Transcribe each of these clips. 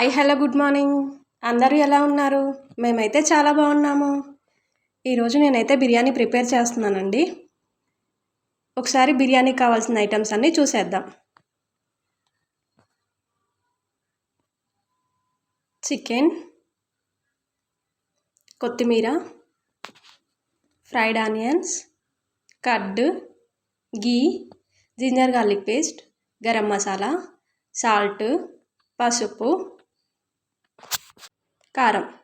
Hi hello good morning. అందరూ ఎలా ఉన్నారు? మేమైతే చాలా బాగున్నాము. ఈరోజు నేనైతే బిర్యానీ ప్రిపేర్ చేస్తున్నానండి. ఒకసారి బిర్యానీ కావాల్సిన ఐటమ్స్ అన్నీ చూసేద్దాం. చికెన్ కొత్తిమీర fried onions curd ghee ginger garlic paste garam masala salt పసుపు కారం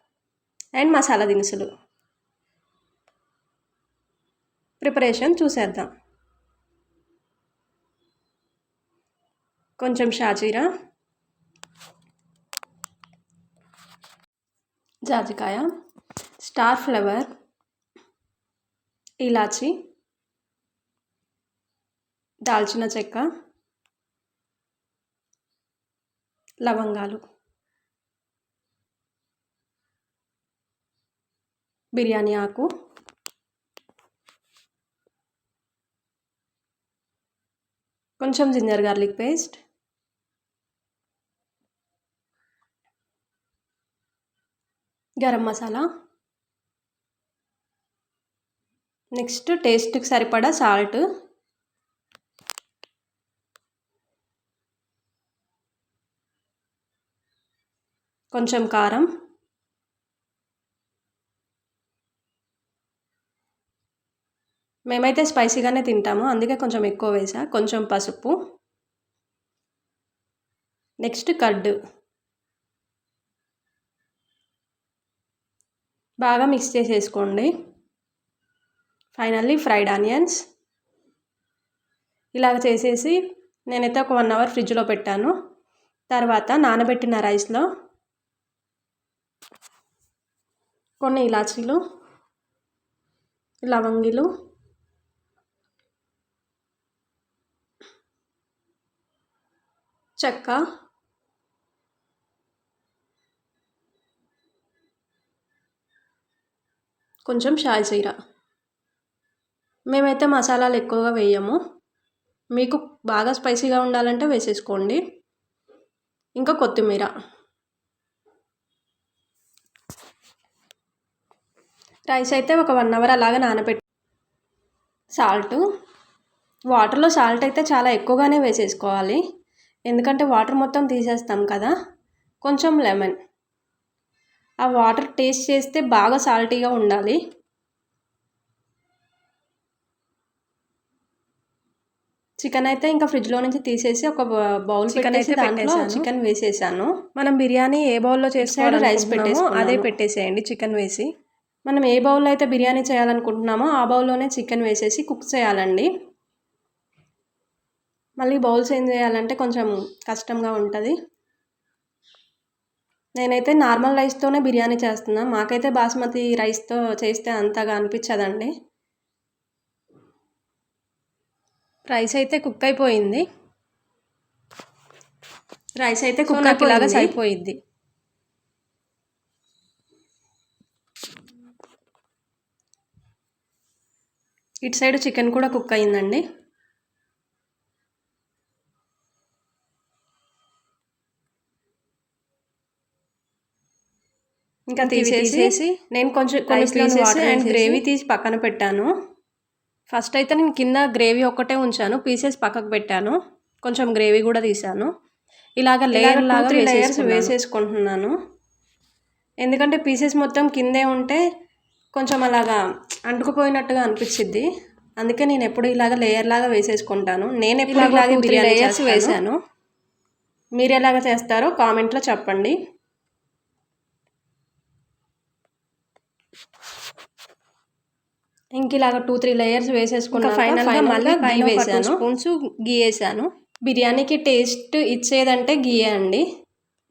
అండ్ మసాలా దినుసులు. ప్రిపరేషన్ చూసేద్దాం. కొంచెం షాజీరా. జాజికాయ. Star flower. ఇలాచి. దాల్చిన చెక్క. లవంగాలు. బిర్యానీ ఆకు. కొంచెం ginger garlic paste. Garam masala. Next టేస్ట్కి సరిపడా సాల్ట్. కొంచెం కారం. మేమైతే స్పైసీగానే తింటాము. అందుకే కొంచెం ఎక్కువ వేసా. కొంచెం పసుపు. Next curd. బాగా మిక్స్ చేసేసుకోండి. Finally fried onions. ఇలాగ చేసేసి నేనైతే ఒక వన్ అవర్ ఫ్రిడ్జ్లో పెట్టాను. తర్వాత నానబెట్టిన రైస్లో కొన్ని ఇలాచీలు లవంగిలు చెక్క. కొంచెం షాజీరా మేమైతే మసాలాలు ఎక్కువగా వేయము. మీకు బాగా స్పైసీగా ఉండాలంటే వేసేసుకోండి. ఇంకా కొత్తిమీర. రైస్ అయితే ఒక వన్ అవర్ అలాగా నానబెట్టి సాల్ట్. వాటర్లో సాల్ట్ అయితే చాలా ఎక్కువగానే వేసేసుకోవాలి. ఎందుకంటే వాటర్ మొత్తం తీసేస్తాం కదా. కొంచెం లెమన్. ఆ వాటర్ టేస్ట్ చేస్తే బాగా సాల్టీగా ఉండాలి. చికెన్ అయితే ఇంకా ఫ్రిడ్జ్లో నుంచి తీసేసి ఒక బౌల్ చికెన్ అయితే దాంట్లో చికెన్ వేసేసాను. మనం బిర్యానీ ఏ బౌల్లో చేసాడో రైస్ పెట్టేసి అదే పెట్టేసేయండి చికెన్ వేసి. మనం ఏ బౌల్లో అయితే బిర్యానీ చేయాలనుకుంటున్నామో ఆ బౌల్లోనే చికెన్ వేసేసి కుక్ చేయాలండి. మళ్ళీ బౌల్స్ ఏం చేయాలంటే కొంచెం కష్టంగా ఉంటుంది. నేనైతే నార్మల్ రైస్తోనే బిర్యానీ చేస్తున్నా. మాకైతే బాస్మతి రైస్తో చేస్తే అంతగా అనిపించదండి. రైస్ అయితే కుక్ అయిపోయింది. రైస్ అయితే కుక్ అయిపోయేలాగా సరిపోయిద్ది. ఇటు సైడ్ చికెన్ కూడా కుక్ అయిందండి. ఇంకా తీసేసి నేను కొంచెం కొన్ని పీసెస్ అండ్ గ్రేవీ తీసి పక్కన పెట్టాను. ఫస్ట్ అయితే నేను కింద గ్రేవీ ఒక్కటే ఉంచాను పీసెస్ పక్కకు పెట్టాను. కొంచెం గ్రేవీ కూడా తీసాను. ఇలాగ లేయర్ లాగా త్రీ లేయర్స్ వేసేసుకుంటున్నాను. ఎందుకంటే పీసెస్ మొత్తం కిందే ఉంటే కొంచెం అలాగా అంటుకుపోయినట్టుగా అనిపించింది అందుకే నేను ఎప్పుడు ఇలాగ లేయర్ లాగా వేసేసుకుంటాను. నేను ఎప్పుడు ఇలాగే బిర్యానీ లేయర్స్ వేసాను. మీరు ఎలాగ చేస్తారో కామెంట్లో చెప్పండి. ఇంక ఇలాగ టూ త్రీ లేయర్స్ వేసేసుకున్న ఫైనల్గా మళ్ళీ గీ వేసాను స్పూన్స్ గీ వేసాను. బిర్యానీకి టేస్ట్ ఇచ్చేదంటే గీయే అండి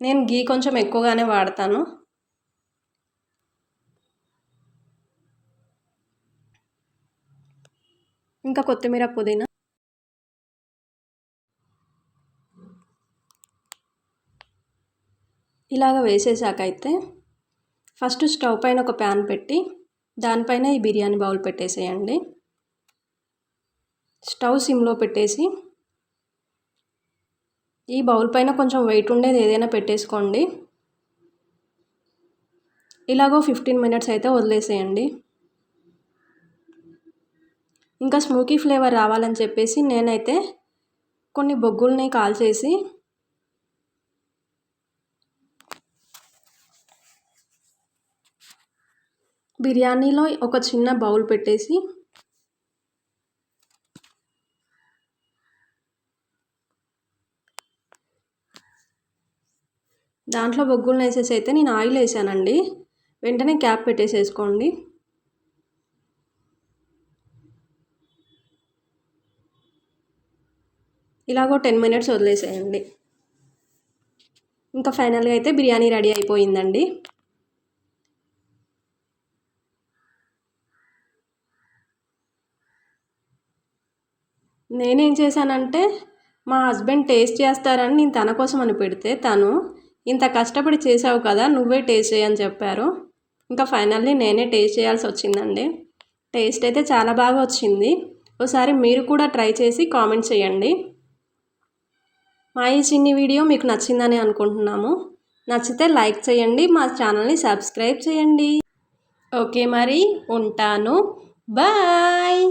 నేను గీ కొంచెం ఎక్కువగానే వాడతాను. ఇంకా కొత్తిమీర పుదీనా. ఇలాగ వేసేసాక అయితే ఫస్ట్ స్టవ్ పైన ఒక ప్యాన్ పెట్టి దానిపైన ఈ బిర్యానీ బౌల్ పెట్టేసేయండి. స్టవ్ సిమ్లో పెట్టేసి ఈ బౌల్ పైన కొంచెం వెయిట్ ఉండేది ఏదైనా పెట్టేసుకోండి. ఇలాగో ఫిఫ్టీన్ మినిట్స్ అయితే వదిలేసేయండి. ఇంకా స్మోకీ ఫ్లేవర్ రావాలని చెప్పేసి నేనైతే కొన్ని బొగ్గుల్ని కాల్చేసి బిర్యానీలో ఒక చిన్న బౌల్ పెట్టేసి దాంట్లో బొగ్గులు వేసేసి అయితే నేను ఆయిల్ వేసానండి. వెంటనే క్యాప్ పెట్టేసేసుకోండి. ఇలాగో టెన్ మినిట్స్ వదిలేసేయండి. ఇంకా ఫైనల్గా అయితే బిర్యానీ రెడీ అయిపోయిందండి. నేనేం చేశానంటే మా హస్బెండ్ టేస్ట్ చేస్తారని నేను తన కోసం అని పెడితే తను ఇంత కష్టపడి చేసావు కదా నువ్వే టేస్ట్ చేయని చెప్పారు. ఇంకా ఫైనల్లీ నేనే టేస్ట్ చేయాల్సి వచ్చిందండి. టేస్ట్ అయితే చాలా బాగా వచ్చింది. ఒకసారి మీరు కూడా ట్రై చేసి కామెంట్ చేయండి మా ఈ చిన్ని వీడియో మీకు నచ్చిందని అనుకుంటున్నాము. నచ్చితే లైక్ చేయండి మా ఛానల్ని సబ్స్క్రైబ్ చేయండి ఓకే మరి ఉంటాను. బాయ్!